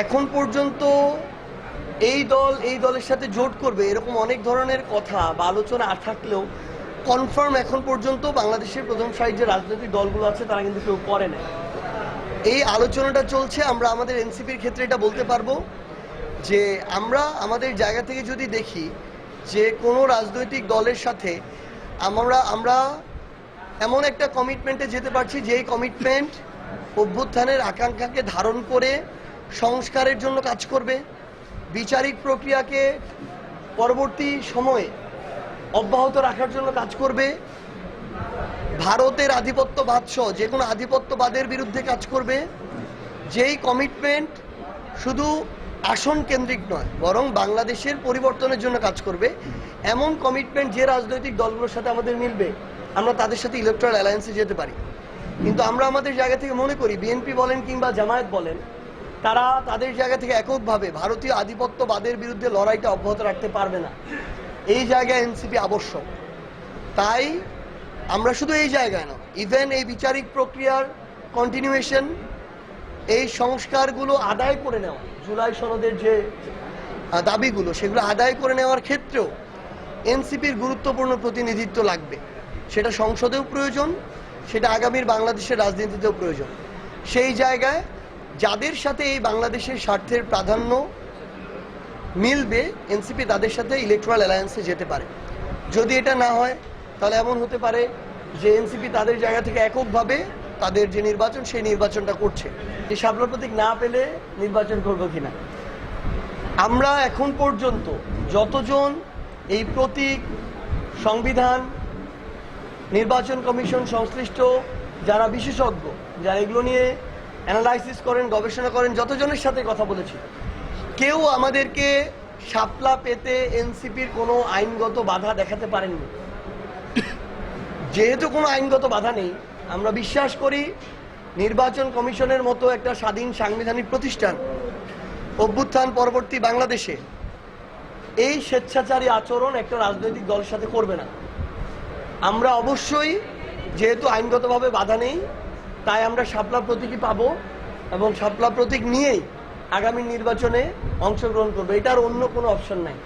এখন পর্যন্ত এই দল, এই দলের সাথে জোট করবে এরকম অনেক ধরনের কথা বা আলোচনা থাকলেও কনফার্ম এখন পর্যন্ত বাংলাদেশের প্রথম সারির যে রাজনৈতিক দলগুলো আছে তারা কিন্তু কেউ করে না এই আলোচনাটা চলছে, আমরা আমাদের এনসিপির ক্ষেত্রে এটা বলতে পারব যে আমরা আমাদের জায়গা থেকে যদি দেখি যে কোনো রাজনৈতিক দলের সাথে আমরা আমরা এমন একটা কমিটমেন্টে যেতে পারছি, যেই কমিটমেন্ট অভ্যুত্থানের আকাঙ্ক্ষাকে ধারণ করে সংস্কারের জন্য কাজ করবে। বিচারিক প্রক্রিয়াকে পরবর্তী সময়ে অব্যাহত রাখার জন্য কাজ করবে। ভারতের আধিপত্যবাদ সহ যে কোনো আধিপত্যবাদের বিরুদ্ধে কাজ করবে। যেই কমিটমেন্ট শুধু আসন কেন্দ্রিক নয়, বরং বাংলাদেশের পরিবর্তনের জন্য কাজ করবে। এমন কমিটমেন্ট যে রাজনৈতিক দলগুলোর সাথে আমাদের মিলবে, আমরা তাদের সাথে ইলেকট্রাল অ্যালায়েন্সে যেতে পারি। কিন্তু আমরা আমাদের জায়গা থেকে মনে করি, বিএনপি বলেন কিংবা জামায়াত বলেন তারা তাদের জায়গা থেকে এককভাবে ভারতীয় আধিপত্যবাদের বিরুদ্ধে লড়াইটা অব্যাহত রাখতে পারবে না। এই জায়গায় এনসিপি আবশ্যক। তাই আমরা শুধু এই জায়গায় নয় ইভেন এই বিচারিক প্রক্রিয়ার কন্টিনিউয়েশন এই সংস্কারগুলো আদায় করে নেওয়া, জুলাই সনদের যে দাবিগুলো, সেগুলো আদায় করে নেওয়ার ক্ষেত্রেও এনসিপির গুরুত্বপূর্ণ প্রতিনিধিত্ব লাগবে। সেটা সংসদেও প্রয়োজন, সেটা আগামীর বাংলাদেশের রাজনীতিতেও প্রয়োজন। সেই জায়গায় যাদের সাথে এই বাংলাদেশের স্বার্থের প্রাধান্য মিলবে এনসিপি তাদের সাথে ইলেকট্রাল অ্যালায়েন্সে যেতে পারে। যদি এটা না হয়, তাহলে এমন হতে পারে যে এনসিপি তাদের জায়গা থেকে এককভাবে তাদের যে নির্বাচন, সেই নির্বাচনটা করছে। যে শাপলা প্রতীক না পেলে নির্বাচন করব কিনা। আমরা এখন পর্যন্ত যতজন এই প্রতীক সংবিধান, নির্বাচন কমিশন সংশ্লিষ্ট, যারা বিশেষজ্ঞ, যারা এগুলো নিয়ে অ্যানালাইসিস করেন, গবেষণা করেন, যতজনের সাথে কথা বলেছি। কেউ আমাদেরকে শাপলা পেতে এনসিপির কোনো আইনগত বাধা দেখাতে পারেননি। যেহেতু কোনো আইনগত বাধা নেই, আমরা বিশ্বাস করি নির্বাচন কমিশনের মতো একটা স্বাধীন সাংবিধানিক প্রতিষ্ঠান অভ্যুত্থান পরবর্তী বাংলাদেশে এই স্বেচ্ছাচারী আচরণ একটা রাজনৈতিক দলের সাথে করবে না। আমরা অবশ্যই যেহেতু আইনগতভাবে বাধা নেই তাই আমরা শাপলা প্রতীকই পাবো এবং শাপলা প্রতীক নিয়েই আগামী নির্বাচনে অংশগ্রহণ করব। এটার অন্য কোনো অপশন নাই।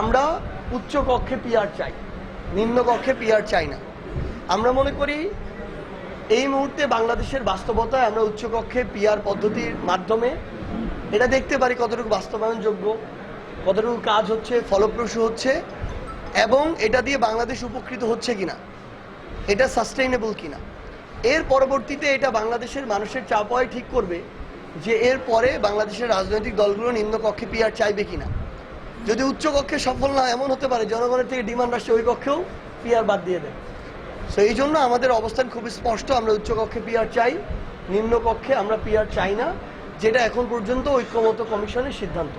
আমরা উচ্চ কক্ষে পিআর চাই, নিম্ন কক্ষে পিআর চাই না। আমরা মনে করি এই মুহূর্তে বাংলাদেশের বাস্তবতায় আমরা উচ্চকক্ষে পিআর পদ্ধতির মাধ্যমে এটা দেখতে পারি কতটুকু বাস্তবায়নযোগ্য, কতটুকু কাজ হচ্ছে, ফলপ্রসূ হচ্ছে, এবং এটা দিয়ে বাংলাদেশ উপকৃত হচ্ছে কিনা, এটা সাস্টেইনেবল কিনা। এর পরবর্তীতে এটা বাংলাদেশের মানুষের চাপয় ঠিক করবে যে এর পরে বাংলাদেশের রাজনৈতিক দলগুলো নিম্ন কক্ষে পিআর চাইবে কিনা। যদি উচ্চ কক্ষে সফল না, এমন হতে পারে জনগণের থেকে ডিমান্ড আসছে ওই কক্ষেও পিআর বাদ দিয়ে দেয়। তো এই জন্য আমাদের অবস্থান খুব স্পষ্ট, আমরা উচ্চ কক্ষে পিআর চাই নিম্ন কক্ষে আমরা পিআর চাই না, যেটা এখন পর্যন্ত ঐক্যমত কমিশনের সিদ্ধান্ত।